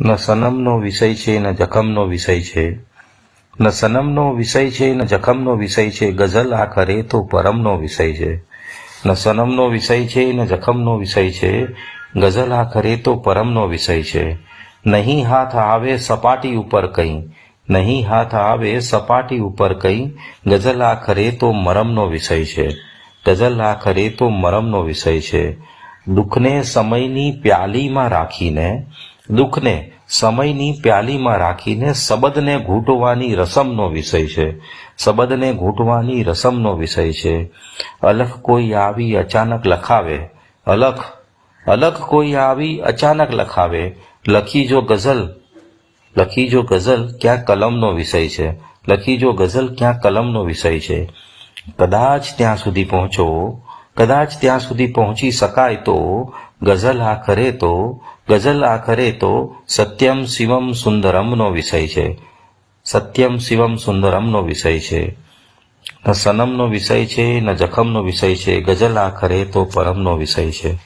ન સનમનો વિષય છે, ન જખમનો વિષય છે. ન સનમનો વિષય છે, ન જખમનો વિષય છે, ગઝલ આખરે તો પરમનો વિષય છે. ન સનમનો વિષય છે, ન જખમનો વિષય છે, ગઝલ આખરે તો પરમનો વિષય છે. નહીં હાથ આવે સપાટી ઉપર કંઈ, નહીં હાથ આવે સપાટી ઉપર કંઈ, ગઝલ આખરે તો મરમનો વિષય છે. ગઝલ આખરે તો મરમનો વિષય છે. દુઃખને સમયની પ્યાલીમાં રાખીને દુઃખને સમયની પ્યાલીમાં રાખીને શબદને ઘૂંટવાની રસમનો વિષય છે. શબદને ઘૂંટવાની રસમનો વિષય છે. અલખ કોઈ આવી અચાનક લખાવે. અલખ અલખ કોઈ આવી અચાનક લખાવે. લખી જો ગઝલ, લખી જો ગઝલ ક્યાં કલમનો વિષય છે. લખી જો ગઝલ ક્યાં કલમનો વિષય છે. કદાચ ત્યાં સુધી પહોંચો. કદાચ ત્યાં સુધી પહોંચી શકાય તો, ગઝલ આખરે તો, ગઝલ આખરે તો સત્યમ શિવમ સુંદરમનો વિષય છે. સત્યમ શિવમ સુંદરમનો વિષય છે. ન સનમનો વિષય છે, ન જખમનો વિષય છે, ગઝલ આખરે તો પરમનો વિષય છે.